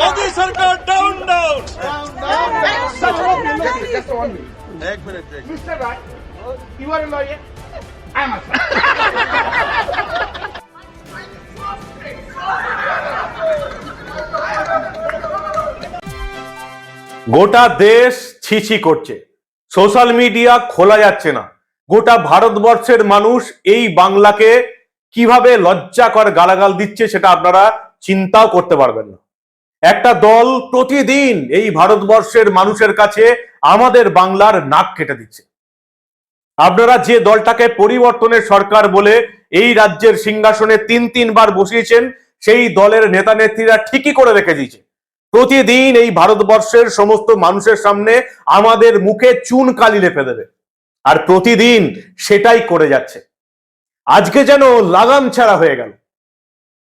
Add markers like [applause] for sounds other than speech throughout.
মোদি সরকার down down গোটা দেশ ছিছি করছে। সোশ্যাল মিডিয়া খোলা যাচ্ছে না। গোটা ভারতবর্ষের মানুষ এই বাংলাকে কীভাবে লজ্জাকর গালাগাল দিচ্ছে সেটা আপনারা চিন্তাও করতে পারবেন না। একটা দল প্রতিদিন এই ভারতবর্ষের মানুষের কাছে আমাদের বাংলার নাক কেটে দিচ্ছে। আপনারা যে দলটাকে পরিবর্তনের সরকার বলে এই রাজ্যের সিংহাসনে তিন তিনবার বসিয়েছেন, সেই দলের নেতা নেত্রীরা ঠিকই করে রেখে দিয়েছে। প্রতিদিন এই ভারতবর্ষের সমস্ত মানুষের সামনে আমাদের মুখে চুন কালি লেপে দেবে। আর প্রতিদিন সেটাই করে যাচ্ছে। আজকে যেন লাগাম ছাড়া হয়ে গেল।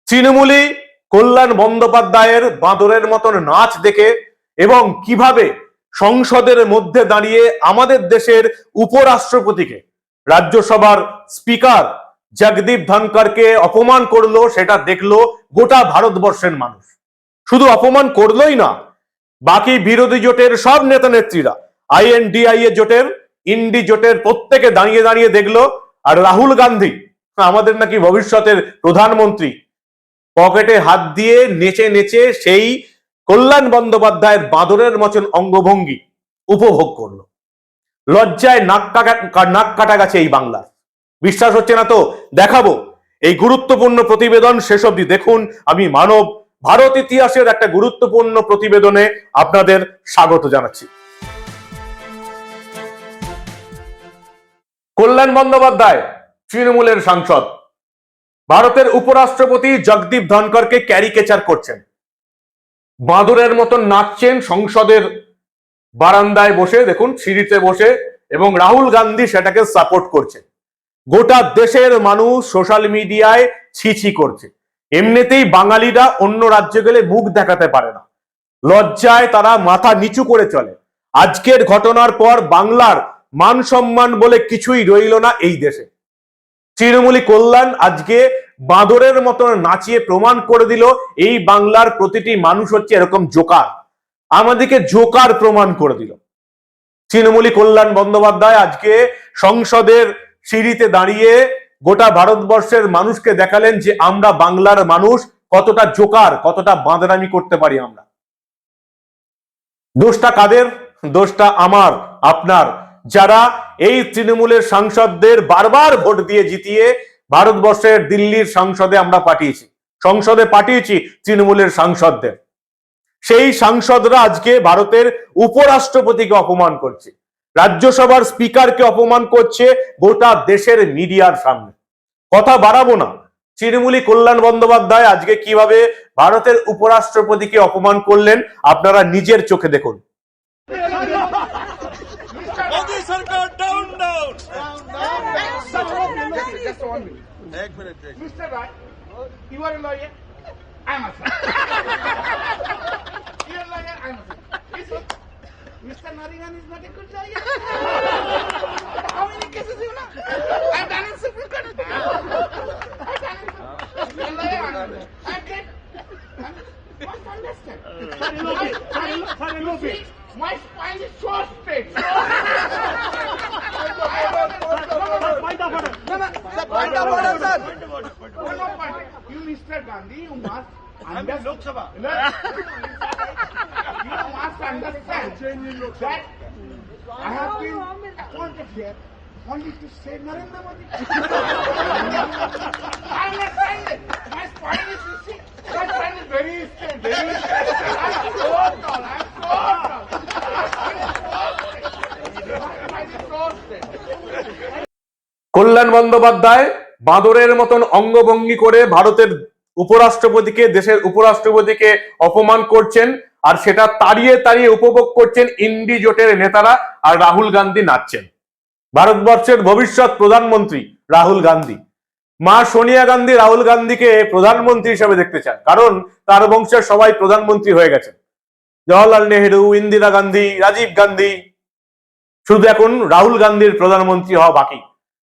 তৃণমূলী কল্যাণ বন্দ্যোপাধ্যায়ের বাঁদরের মতন নাচ দেখে এবং কীভাবে সংসদের মধ্যে দাঁড়িয়ে আমাদের দেশের উপরাষ্ট্রপতিকে, রাজ্যসভার স্পিকার জগদীপ ধনকরকে অপমান করল, সেটা দেখল গোটা ভারতবর্ষের মানুষ। শুধু অপমান করলোই না, বাকি বিরোধী জোটের সব নেতা নেত্রীরা এ জোটের, ইন্ডি জোটের প্রত্যেকে দাঁড়িয়ে দাঁড়িয়ে দেখল, আর রাহুল গান্ধী আমাদের নাকি ভবিষ্যতের প্রধানমন্ত্রী। পকেটে হাত দিয়ে নেচে নেচে সেই কল্যাণ বন্দ্যোপাধ্যায়ের বাঁদরের মতন অঙ্গভঙ্গি উপভোগ করল। লজ্জায় নাক কাটা নাক কাটা গেছে এই বাংলার। বিশ্বাস হচ্ছে না তো? দেখাবো। এই গুরুত্বপূর্ণ প্রতিবেদন শেষ অবধি দেখুন। আমি মানব ভারত ইতিহাসের একটা গুরুত্বপূর্ণ প্রতিবেদনে আপনাদের স্বাগত জানাচ্ছি। কল্যাণ বন্দ্যোপাধ্যায় তৃণমূলের সাংসদ। ভারতের উপরাষ্ট্রপতি জগদীপ ধনকরকে ক্যারিকেচার করছেন। বাঁদরের মতন নাচছেন সংসদের বারান্দায় বসে, দেখুন, সিঁড়িতে বসে, এবং রাহুল গান্ধী সেটাকে সাপোর্ট করছে। গোটা দেশের মানুষ সোশ্যাল মিডিয়ায় ছিছি করছে। এমনিতেই বাঙালিরা অন্য রাজ্যে গেলে মুখ দেখাতে পারে না। লজ্জায় তারা মাথা নিচু করে চলে। আজকের ঘটনার পর বাংলার মান সম্মান বলে কিছুই রইল না এই দেশে। তৃণমূলী কল্যাণ আজকে বাঁদরের মতন নাচিয়ে প্রমাণ করে দিল, এই বাংলার প্রতিটি মানুষ হচ্ছে এরকম জোকার। আমাদেরকে জোকার প্রমাণ করে দিল। তৃণমূলী কল্যাণ বন্দ্যোপাধ্যায় আজকে সংসদের সিঁড়িতে দাঁড়িয়ে গোটা ভারতবর্ষের মানুষকে দেখালেন যে আমরা বাংলার মানুষ, কতটা জোকার, কতটা বাঁদরামি করতে পারি আমরা। দোষটা কাদের? দোষটা আমার, আপনার। যারা এই তৃণমূলের সাংসদদের বারবার ভোট দিয়ে জিতিয়ে ভারতবর্ষের দিল্লির সংসদে আমরা পাঠিয়েছি, সংসদে পাঠিয়েছি তৃণমূলের সাংসদদের। সেই সাংসদরা আজকে ভারতের উপরাষ্ট্রপতিকে অপমান করছে, রাজ্যসভার স্পিকারকে অপমান করছে গোটা দেশের মিডিয়ার সামনে। কথা বাড়াবো না তৃণমূলী কল্যাণ বন্দ্যোপাধ্যায় আজকে কীভাবে ভারতের উপরাষ্ট্রপতিকে অপমান করলেন আপনারা নিজের চোখে দেখুন। You are a lawyer? I'm a son. [laughs] You're a lawyer? I'm a son. You see, Mr. Nottingham is not a good lawyer. How many cases you know? I've done in Supreme Court. I've done in You're a lawyer? I'm a I'm good. What's understand? Sorry, no bit. My spine is so straight. No, no, point of order. No, no, point of order, sir. Mr. Gandhi, you must understand. Lok Sabha. you must understand that I have been appointed here only to save Narendra Modi. I'm not trying it. My spine is, you see, my spine is very straight, very straight. I'm so tall, I'm so tall. My spine is so straight. কল্যাণ বন্দ্যোপাধ্যায় বাঁদরের মতন অঙ্গভঙ্গি করে ভারতের উপরাষ্ট্রপতিকে, দেশের উপরাষ্ট্রপতিকে অপমান করছেন আর সেটা তাড়িয়ে তাড়িয়ে উপভোগ করছেন ইন্ডি জোটের নেতারা আর রাহুল গান্ধী নাচছেন। ভারতবর্ষের ভবিষ্যৎ প্রধানমন্ত্রী রাহুল গান্ধী। মা সোনিয়া গান্ধী রাহুল গান্ধীকে প্রধানমন্ত্রী হিসেবে দেখতে চান, কারণ তার বংশের সবাই প্রধানমন্ত্রী হয়ে গেছেন। জওয়াহরলাল নেহেরু, ইন্দিরা গান্ধী, রাজীব গান্ধী, শুধু এখন রাহুল গান্ধীর প্রধানমন্ত্রী হওয়া বাকি।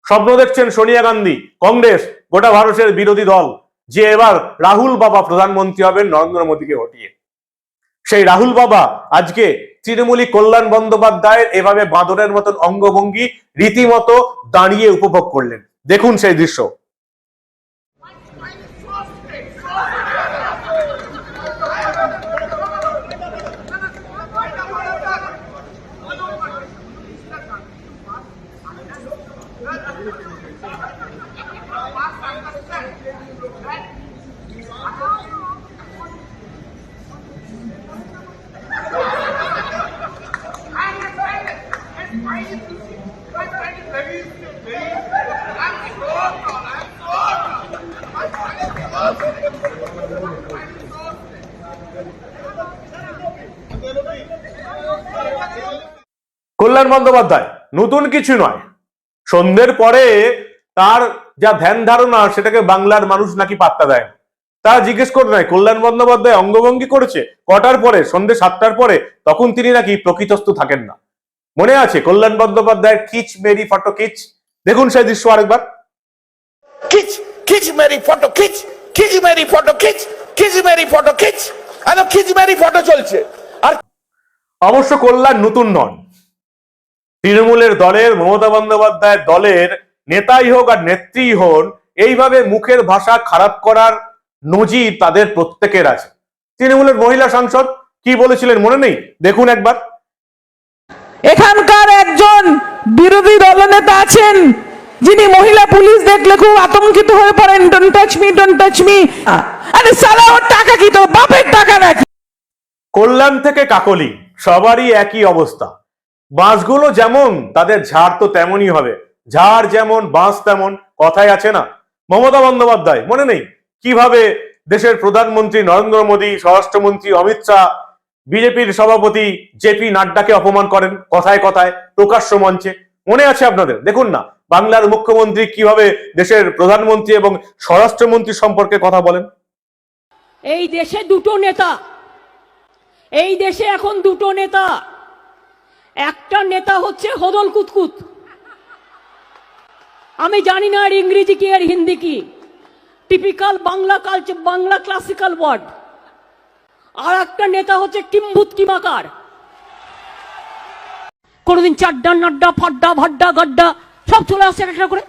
স্বপ্ন দেখছেন সোনিয়া গান্ধী, কংগ্রেস, গোটা ভারতের বিরোধী দল, যে এবার রাহুল বাবা প্রধানমন্ত্রী হবেন নরেন্দ্র মোদীকে হটিয়ে সেই রাহুল বাবা আজকে তৃণমূলী কল্যাণ বন্দ্যোপাধ্যায়ের এভাবে বাঁদরের মতন অঙ্গভঙ্গি রীতিমতো দাঁড়িয়ে উপভোগ করলেন। দেখুন সেই দৃশ্য। কল্যাণ বন্দ্যোপাধ্যায়, নতুন কিছু নয়। সন্ধ্যের পরে তার যা ধ্যান ধারণা, সেটাকে বাংলার মানুষ নাকি পাত্তা দেয়। তারা জিজ্ঞেস করে নাই, কল্যাণ বন্দ্যোপাধ্যায় অঙ্গভঙ্গি করেছে কটার পরে? সন্ধ্যে সাতটার পরে? তখন তিনি নাকি প্রকৃতস্থ থাকেন না। মনে আছে কল্যাণ বন্দ্যোপাধ্যায়ের কিচ মেরি ফটো কিচ? দেখুন সেই দৃশ্য আরেকবার। কিচ কিচ মেরি ফটো কিচ কিচ মেরি ফটো কিচ কিচ মেরি ফটো কিচ। আর কিচ মেরি ফটো চলছে। আর অবশ্য কল্যাণ নতুন নন। তৃণমূলের দলের মমতা বন্দ্যোপাধ্যায়ের দলের নেতাই হোক আর নেত্রী হন এইভাবে মুখের ভাষা খারাপ করার নজির তাদের প্রত্যেকের আছে। তৃণমূলের মহিলা সাংসদ কি বলেছিলেন মনে নেই? দেখুন একবার। এখানকার একজন বিরোধী দলনেতা আছেন, যিনি মহিলা পুলিশ দেখলে খুব আতঙ্কিত হয়ে পড়েন don't touch me don't touch me আরে সালা ওর টাকা কি তো বাপের টাকা নাকি? কল্যাণ থেকে কাকলি, সবারই একই অবস্থা। বাঁশগুলো যেমন তাদের ঝাড় তো তেমনই হবে, ঝাড় যেমন, বাঁশ তেমন, কথাই আছে না। মমতা বন্দ্যোপাধ্যায়, মনে নেই? কীভাবে দেশের প্রধানমন্ত্রী নরেন্দ্র মোদী, স্বরাষ্ট্রমন্ত্রী অমিত শাহ বিজেপির সভাপতি জেপি নাড্ডাকে অপমান করেন, কথায় কথায় প্রকাশ্য মঞ্চে। মনে আছে আপনাদের? দেখুন না, বাংলার মুখ্যমন্ত্রী কীভাবে দেশের প্রধানমন্ত্রী এবং স্বরাষ্ট্রমন্ত্রী সম্পর্কে কথা বলেন? এই দেশে দুটো নেতা। এই দেশে এখন দুটো নেতা। একটা নেতা হচ্ছে হদল কুতকুত। আমি জানি না আর ইংরেজি কি আর হিন্দি কি। Typical Bangla culture Bangla classical word আর একটা নেতা হচ্ছে কিম্ভূত কিমাকার। কোনোদিন চাড্ডা, নাড্ডা, ফাড্ডা, ভাড্ডা, গাড্ডা, সব চলে আসছে একটা করে।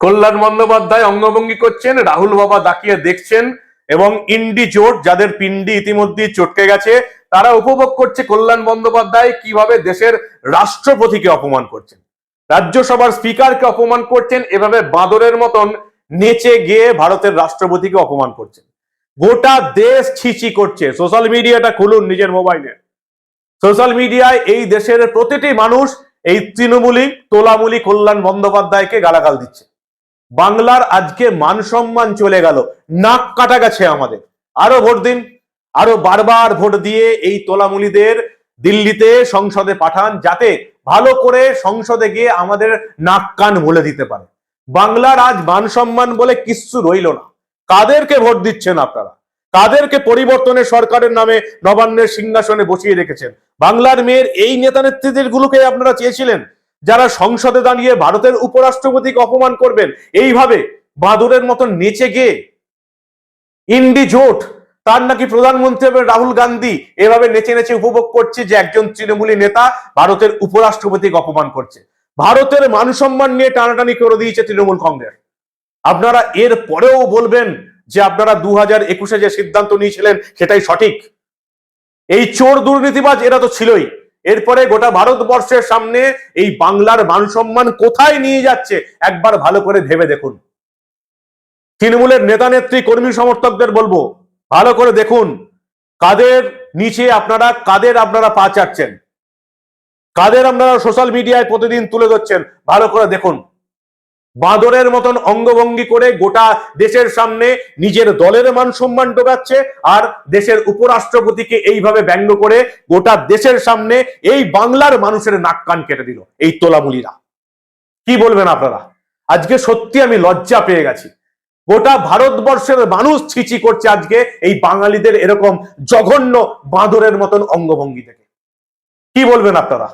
কল্যাণ বন্দ্যোপাধ্যায় অঙ্গভঙ্গি করছেন, রাহুল বাবা তাকিয়ে দেখছেন, এবং ইন্ডি জোট যাদের পিন্ডি ইতিমধ্যে চটকে গেছে, তারা উপভোগ করছে কল্যাণ বন্দ্যোপাধ্যায় কীভাবে দেশের রাষ্ট্রপতিকে অপমান করছেন। রাজ্যসভার স্পিকারকে অপমান করছেন, এভাবে বাঁদরের মতন নেচে গিয়ে ভারতের রাষ্ট্রপতিকে অপমান করছেন। গোটা দেশ ছিচি করছে। সোশ্যাল মিডিয়াটা খুলুন নিজের মোবাইলে সোশ্যাল মিডিয়ায় এই দেশের প্রতিটি মানুষ এই তৃণমূলী, তোলামূলী কল্যাণ বন্দ্যোপাধ্যায়কে গালাগাল দিচ্ছে। বাংলার আজকে মান সম্মান চলে গেল। নাক কাটা গেছে আমাদের। আরও ভোট দিন। আরও বারবার ভোট দিয়ে এই তোলামূলীদের দিল্লিতে সংসদে পাঠান যাতে ভালো করে সংসদে গিয়ে আমাদের নাক কান বলে দিতে পারে। বাংলার আজ মান সম্মান বলে কিচ্ছু রইল না। কাদেরকে ভোট দিচ্ছেন আপনারা? কাদেরকে পরিবর্তনের সরকারের নামে নবান্নের সিংহাসনে বসিয়ে রেখেছেন? বাংলার মেয়ের এই নেতা নেত্রীদের গুলোকে আপনারা চেয়েছিলেন? যারা সংসদে দাঁড়িয়ে ভারতের উপরাষ্ট্রপতিকে অপমান করবেন, এইভাবে বাদুরের মতন নেচে গিয়ে ইন্ডি জোট, তার নাকি প্রধানমন্ত্রী হবে রাহুল গান্ধী, এভাবে নেচে নেচে উপভোগ করছে যে একজন তৃণমূলী নেতা ভারতের উপরাষ্ট্রপতিকে অপমান করছে। ভারতের মান সম্মান নিয়ে টানাটানি করে দিয়েছে তৃণমূল কংগ্রেস। আপনারা এর পরেও বলবেন যে আপনারা দু হাজার একুশে যে সিদ্ধান্ত নিয়েছিলেন সেটাই সঠিক। এই চোর দুর্নীতিবাজ এরা তো ছিলই। এরপরে গোটা ভারতবর্ষের সামনে এই বাংলার মান সম্মান কোথায় নিয়ে যাচ্ছে একবার ভালো করে ভেবে দেখুন। তৃণমূলের নেতা নেত্রী কর্মী সমর্থকদের বলব, ভালো করে দেখুন কাদের নিচে আপনারা, কাদের আপনারা পা চাটছেন। কাদের আপনারা সোশ্যাল মিডিয়ায় প্রতিদিন তুলে ধরছেন, ভালো করে দেখুন। বাঁদরের মতন অঙ্গভঙ্গি করে গোটা দেশের সামনে নিজের দলের মান সম্মান ডোকাচ্ছে আর দেশের উপরাষ্ট্রপতিকে এইভাবে ব্যঙ্গ করে গোটা দেশের সামনে এই বাংলার মানুষের নাক কান কেটে দিল, এই তোলামুলিরা। কি বলবেন আপনারা? আজকে সত্যি আমি লজ্জা পেয়ে গেছি। গোটা ভারতবর্ষের মানুষ ছিচি করছে আজকে এই বাঙালিদের এরকম জঘন্য বাঁদরের মতন অঙ্গভঙ্গি থেকে কি বলবেন আপনারা?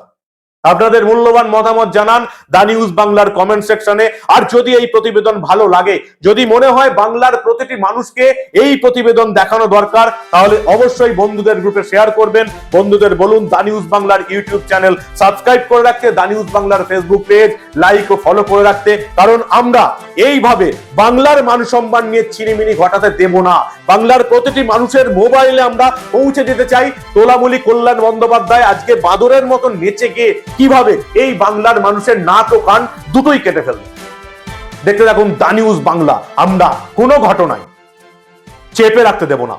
আপনাদের মূল্যবান মতামত জানান দা নিউজ বাংলার কমেন্ট সেকশনে। আর যদি এই প্রতিবেদন ভালো লাগে, যদি মনে হয় বাংলার প্রতিটি মানুষকে এই প্রতিবেদন দেখানো দরকার, তাহলে অবশ্যই বন্ধুদের গ্রুপে শেয়ার করবেন। বন্ধুদের বলুন দা নিউজ বাংলার ইউটিউব চ্যানেল সাবস্ক্রাইব করে রাখতে দা নিউজ বাংলার ফেসবুক পেজ লাইক ও ফলো করে রাখতে, কারণ আমরা এইভাবে বাংলার মান সম্মান নিয়ে চিনিমিনি ঘটাতে দেব না। বাংলার প্রতিটি মানুষের মোবাইলে আমরা পৌঁছে দিতে চাই। তোলামুলি কল্যাণ বন্দ্যোপাধ্যায় আজকে বাদরের মতন নেচে গিয়ে কীভাবে এই বাংলার মানুষের নাক ও কান দুটোই কেটে ফেলবে? দেখতে থাকুন দা নিউজ বাংলা। আমরা কোনো ঘটনায় চেপে রাখতে দেব না।